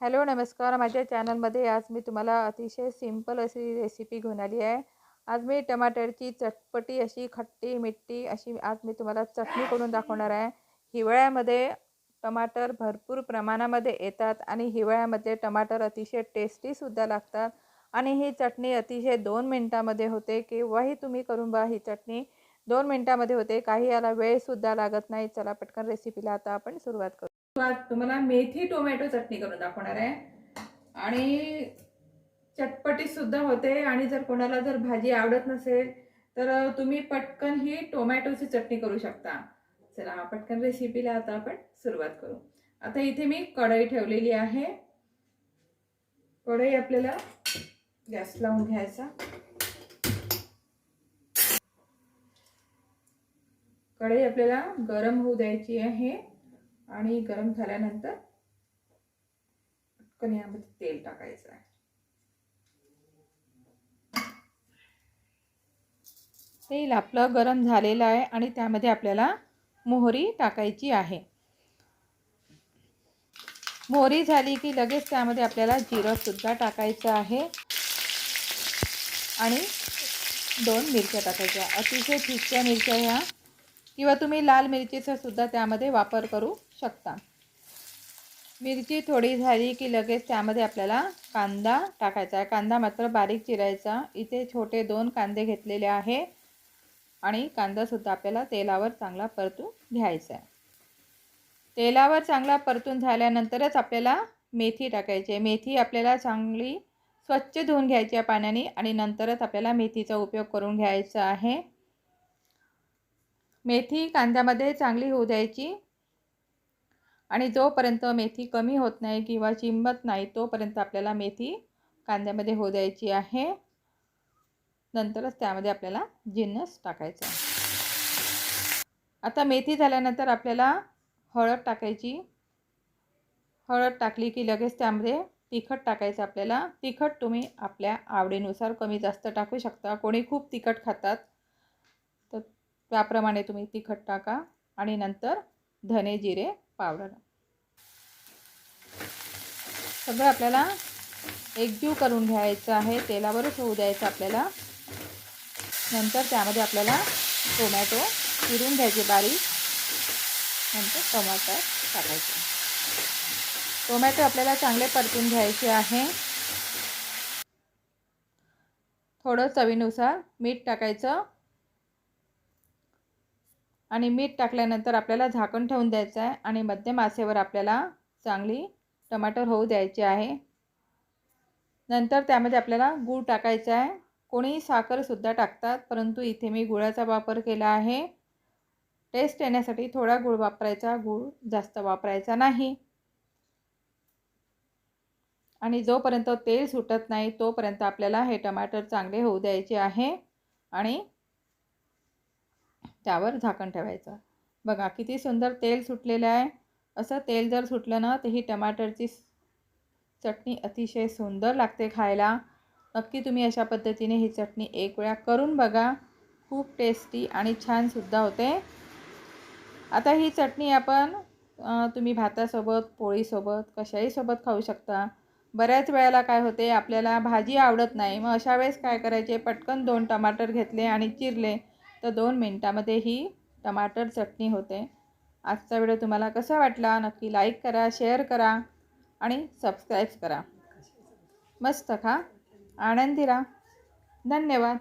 Hello नमस्कार. माझ्या चॅनलमध्ये आज मी तुम्हाला अतिशय सिंपल अशी रेसिपी घेऊन आली आहे. आज मी टमाटरची चटपटी अशी खट्टी मिट्टी अशी आज मी तुम्हाला चटणी करून दाखवणार आहे. हिवाळ्यामध्ये टमाटर भरपूर प्रमाणामध्ये येतात आणि हिवाळ्यामध्ये टमाटर अतिशय टेस्टीसुद्धा लागतात. आणि ही चटणी अतिशय दोन मिनटामध्ये होते केव्हाही तुम्ही करून बा ही चटणी. दोन मिनटामध्ये होते काही याला वेळसुद्धा लागत नाही. चला पटकन रेसिपीला आता आपण सुरुवात करू. तुम्हाला मेथी टोमॅटो चटणी करून दाखवणार आहे. आणि चटपटी सुद्धा होते. आणि जर कोणाला जर भाजी आवडत नसेल तर तुम्ही पटकन ही टोमॅटोची चटणी करू शकता. चला पटकन रेसिपीला आता आपण सुरुवात करू. आता इथे मी कढई ठेवलेली आहे. कढई आपल्याला गॅस लावून घ्यायचा. कढई आपल्याला गरम होऊ द्यायची आहे. आणि गरम झाल्यानंतर पटकन यामध्ये तेल टाकायचं आहे. तेल आपलं गरम झालेलं आहे आणि त्यामध्ये आपल्याला मोहरी टाकायची आहे. मोहरी झाली की लगेच त्यामध्ये आपल्याला जिरंसुद्धा टाकायचं आहे. आणि दोन मिरच्या टाकायच्या. अतिशय ठिकच्या मिरच्या ह्या किंवा तुम्ही लाल मिरचीचा सुद्धा त्यामध्ये वापर करू शकता. मिरची थोडी झाली की लगेच त्यामध्ये आपल्याला कांदा टाकायचा आहे. कांदा मात्र बारीक चिरायचा. इथे छोटे दोन कांदे घेतलेले आहे. आणि कांदासुद्धा आपल्याला तेलावर चांगला परतून घ्यायचा आहे. तेलावर चांगला परतून झाल्यानंतरच आपल्याला मेथी टाकायची आहे. मेथी आपल्याला चांगली स्वच्छ धुवून घ्यायची आहे पाण्याने आणि नंतरच आपल्याला मेथीचा उपयोग करून घ्यायचा आहे. मेथी कांद्यामध्ये चांगली होऊ द्यायची. आणि जोपर्यंत मेथी कमी होत नाही किंवा चिंबत नाही तोपर्यंत आपल्याला मेथी कांद्यामध्ये होऊ द्यायची आहे. नंतरच त्यामध्ये आपल्याला जिन्नस टाकायचा आता मेथी झाल्यानंतर आपल्याला हळद टाकायची. हळद टाकली की लगेच त्यामध्ये तिखट टाकायचं आपल्याला. तिखट तुम्ही आपल्या आवडीनुसार कमी जास्त टाकू शकता. कोणी खूप तिखट खातात त्याप्रमाणे तुम्ही तिखट टाका आणि नंतर धने जिरे पावडर. सगळं आपल्याला एकजीव करून घ्यायचं आहे. तेलावरच होऊ द्यायचं आपल्याला. नंतर त्यामध्ये आपल्याला टोमॅटो चिरून घ्यायचे बारीक. नंतर टमाटर टाकायचे. टोमॅटो आपल्याला चांगले परतून घ्यायचे आहे. थोडं चवीनुसार मीठ टाकायचं. आणि मीठ टाकल्यानंतर आपल्याला झाकण ठेवून द्यायचं आहे आणि मध्यम आसेवर आपल्याला चांगली टमाटर होऊ द्यायची आहे. नंतर त्यामध्ये आपल्याला गूळ टाकायचा आहे. कोणी साखरसुद्धा टाकतात परंतु इथे मी गुळाचा वापर केला आहे. टेस्ट येण्यासाठी थोडा गूळ वापरायचा गूळ जास्त वापरायचा नाही. आणि जोपर्यंत तेल सुटत नाही तोपर्यंत आपल्याला हे टमाटर चांगले होऊ द्यायचे आहे. आणि त्यावर झाकण ठेवायचं. बघा किती सुंदर तेल सुटलेलं आहे. असं तेल जर सुटलं ना तर ही टमाटरची चटणी अतिशय सुंदर लागते खायला. नक्की तुम्ही अशा पद्धतीने ही चटणी एक वेळा करून बघा. खूप टेस्टी आणि छानसुद्धा होते. आता ही चटणी आपण तुम्ही भातासोबत पोळीसोबत कशाही सोबत खाऊ शकता. बऱ्याच वेळेला काय होते आपल्याला भाजी आवडत नाही. मग अशा वेळेस काय करायचे? पटकन दोन टमाटर घेतले आणि चिरले. तर दोन मिनटामध्ये ही टमाटर चटणी होते. आजचा व्हिडिओ तुम्हाला कसा वाटला? नक्की लाईक करा शेअर करा आणि सबस्क्राईब करा. मस्त खा. आनंदी राहा. धन्यवाद.